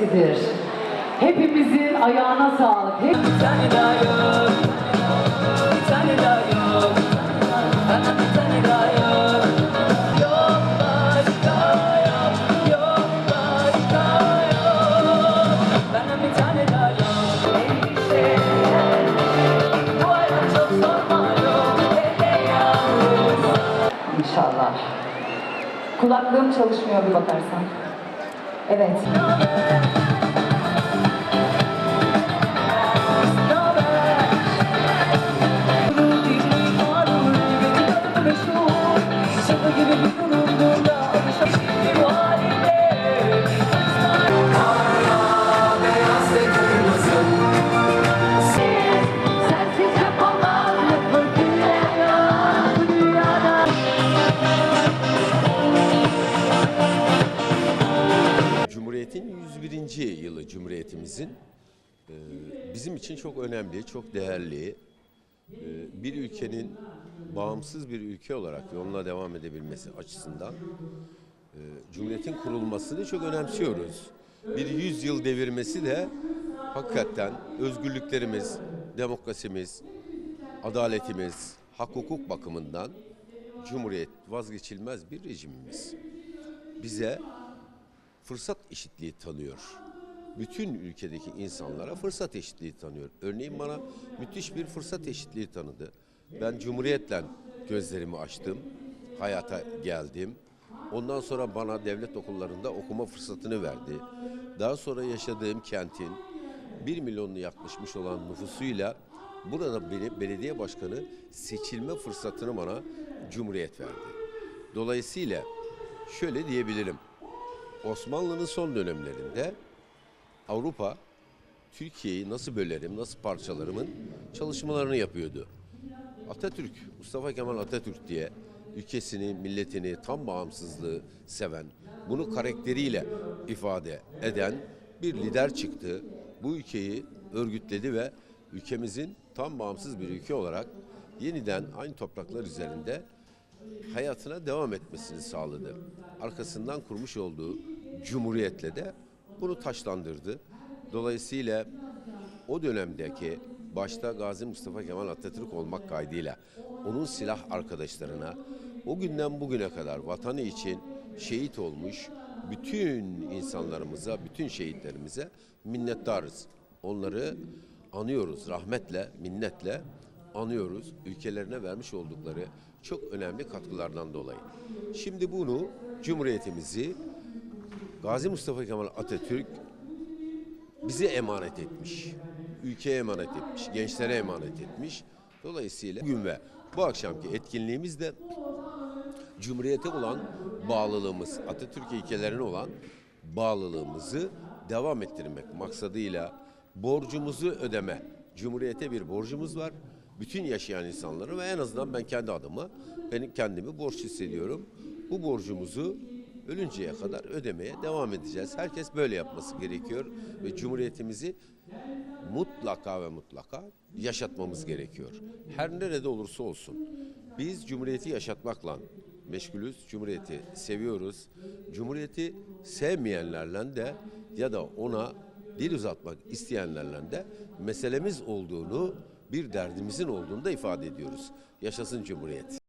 bestesidir. Hepimizin ayağına sağlık. Hep... Bir tane daha yok. Bir tane daha yok. Bana bir tane daha yok. Yok başka yok. Yok başka yok. Bana bir tane daha yok. Bu hayat çok zor malum Hele yalnız. İnşallah. Kulaklığım çalışmıyor bir bakarsan. events. Cumhuriyetimizin e, bizim için çok önemli, çok değerli. e, Bir ülkenin bağımsız bir ülke olarak yoluna devam edebilmesi açısından e, Cumhuriyet'in kurulmasını çok önemsiyoruz. Bir yüzyıl devirmesi de hakikaten özgürlüklerimiz, demokrasimiz, adaletimiz, hak hukuk bakımından Cumhuriyet vazgeçilmez bir rejimimiz. Bize fırsat eşitliği tanıyor. Bütün ülkedeki insanlara fırsat eşitliği tanıyor. Örneğin bana müthiş bir fırsat eşitliği tanıdı. Ben Cumhuriyet'le gözlerimi açtım, hayata geldim. Ondan sonra bana devlet okullarında okuma fırsatını verdi. Daha sonra yaşadığım kentin 1 milyonunu yaklaşmış olan nüfusuyla burada beni belediye başkanı seçilme fırsatını bana Cumhuriyet verdi. Dolayısıyla şöyle diyebilirim. Osmanlı'nın son dönemlerinde Avrupa Türkiye'yi nasıl bölerim, nasıl parçalarımın çalışmalarını yapıyordu. Atatürk, Mustafa Kemal Atatürk diye ülkesini, milletini, tam bağımsızlığı seven, bunu karakteriyle ifade eden bir lider çıktı. Bu ülkeyi örgütledi ve ülkemizin tam bağımsız bir ülke olarak yeniden aynı topraklar üzerinde hayatına devam etmesini sağladı. Arkasından kurmuş olduğu cumhuriyetle de bunu taşlandırdı. Dolayısıyla o dönemdeki başta Gazi Mustafa Kemal Atatürk olmak kaydıyla onun silah arkadaşlarına o günden bugüne kadar vatanı için şehit olmuş bütün insanlarımıza, bütün şehitlerimize minnettarız. Onları anıyoruz rahmetle, minnetle anıyoruz ülkelerine vermiş oldukları çok önemli katkılardan dolayı. Şimdi bunu Cumhuriyetimizi Gazi Mustafa Kemal Atatürk bize emanet etmiş. Ülkeye emanet etmiş, gençlere emanet etmiş. Dolayısıyla bugün ve bu akşamki etkinliğimiz de Cumhuriyete olan bağlılığımız, Atatürk ilkelerine olan bağlılığımızı devam ettirmek maksadıyla borcumuzu ödeme. Cumhuriyete bir borcumuz var. Bütün yaşayan insanlara ve en azından ben kendi adıma benim kendimi borç hissediyorum. Bu borcumuzu ölünceye kadar ödemeye devam edeceğiz. Herkes böyle yapması gerekiyor ve Cumhuriyetimizi mutlaka ve mutlaka yaşatmamız gerekiyor. Her nerede olursa olsun. Biz Cumhuriyeti yaşatmakla meşgulüz. Cumhuriyeti seviyoruz. Cumhuriyeti sevmeyenlerle de ya da ona dil uzatmak isteyenlerle de meselemiz olduğunu, bir derdimizin olduğunu da ifade ediyoruz. Yaşasın Cumhuriyet.